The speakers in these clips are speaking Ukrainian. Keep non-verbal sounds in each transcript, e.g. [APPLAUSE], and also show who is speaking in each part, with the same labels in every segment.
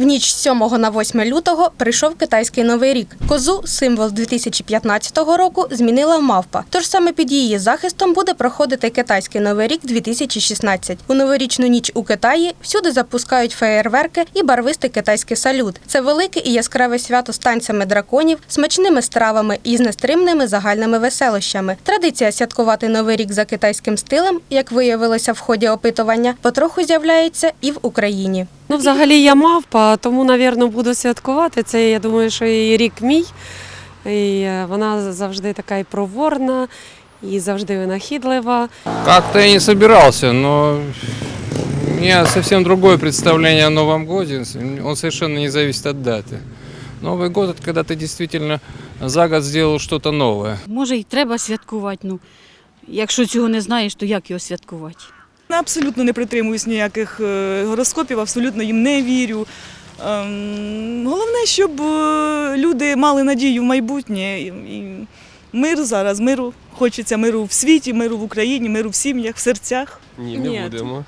Speaker 1: В ніч з 7 на 8 лютого прийшов китайський новий рік. Козу, символ 2015 року, змінила мавпа. Тож саме під її захистом буде проходити китайський новий рік 2016. У новорічну ніч у Китаї всюди запускають феєрверки і барвистий китайський салют. Це велике і яскраве свято з танцями драконів, смачними стравами і з нестримними загальними веселощами. Традиція святкувати новий рік за китайським стилем, як виявилося в ході опитування, потроху з'являється і в Україні.
Speaker 2: Ну, взагалі я мавпа, тому, напевно, буду святкувати. Це, я думаю, що і рік мій. І е, вона завжди така і проворна, і завжди винахідлива.
Speaker 3: Как-то я не собирался, но у меня совсем другое представление о Новом Годе. Он совершенно не зависит от даты. Новый год – это когда ты действительно за год сделал что-то новое.
Speaker 4: Може, й треба святкувати. Ну, якщо цього не знаєш, то як його святкувати?
Speaker 5: Абсолютно не притримуюсь ніяких е, гороскопів, абсолютно їм не вірю. Ем, Головне, щоб е, люди мали надію в майбутнє. І, мир зараз, миру. Хочеться миру в світі, миру в Україні, миру в сім'ях, в серцях.
Speaker 6: Ні, не
Speaker 4: Ні.
Speaker 6: будемо.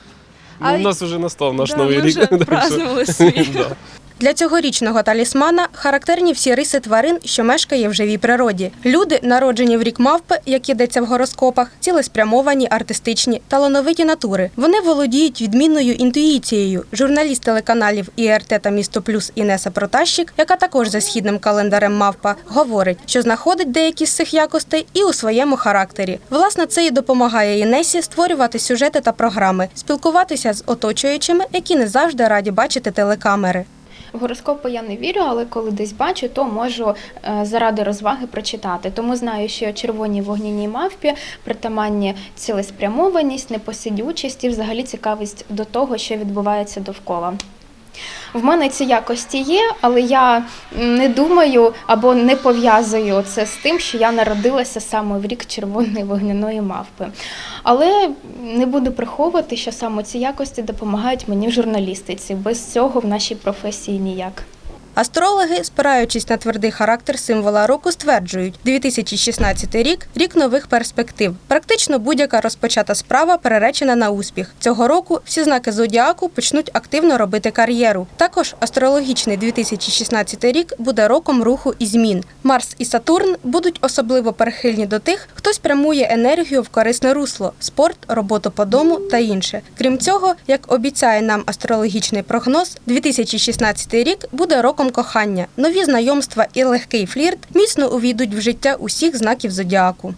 Speaker 4: А
Speaker 6: Ну, у нас вже настав наш
Speaker 4: Да,
Speaker 6: новий
Speaker 4: ми
Speaker 6: рік.
Speaker 4: вже [LAUGHS] празднували свій. [LAUGHS]
Speaker 6: Да.
Speaker 1: Для цьогорічного талісмана характерні всі риси тварин, що мешкає в живій природі. Люди, народжені в рік мавпи, як йдеться в гороскопах, цілеспрямовані, артистичні, талановиті натури. Вони володіють відмінною інтуїцією. Журналіст телеканалів ІРТ та Місто Плюс Інеса Протащик, яка також за східним календарем мавпа, говорить, що знаходить деякі з цих якостей і у своєму характері. Власне, це і допомагає Інесі створювати сюжети та програми, спілкуватися з оточуючими, які не завжди раді бачити телекамери.
Speaker 7: В гороскопи я не вірю, але коли десь бачу, то можу е, заради розваги прочитати. Тому знаю, що червоні вогняній мавпі притаманні цілеспрямованість, непосидючість і взагалі цікавість до того, що відбувається довкола. В мене ці якості є, але я не думаю або не пов'язую це з тим, що я народилася саме в рік червоної вогняної мавпи. Але не буду приховувати, що саме ці якості допомагають мені в журналістиці. Без цього в нашій професії ніяк.
Speaker 1: Астрологи, спираючись на твердий характер символа року, стверджують, 2016 рік рік нових перспектив. Практично будь-яка розпочата справа переречена на успіх. Цього року всі знаки зодіаку почнуть активно робити кар'єру. Також астрологічний 2016 рік буде роком руху і змін. Марс і Сатурн будуть особливо перехильні до тих, хто спрямує енергію в корисне русло, спорт, роботу по дому та інше. Крім цього, як обіцяє нам астрологічний прогноз, 2016 рік буде роком кохання. Нові знайомства і легкий флірт міцно увійдуть в життя усіх знаків зодіаку.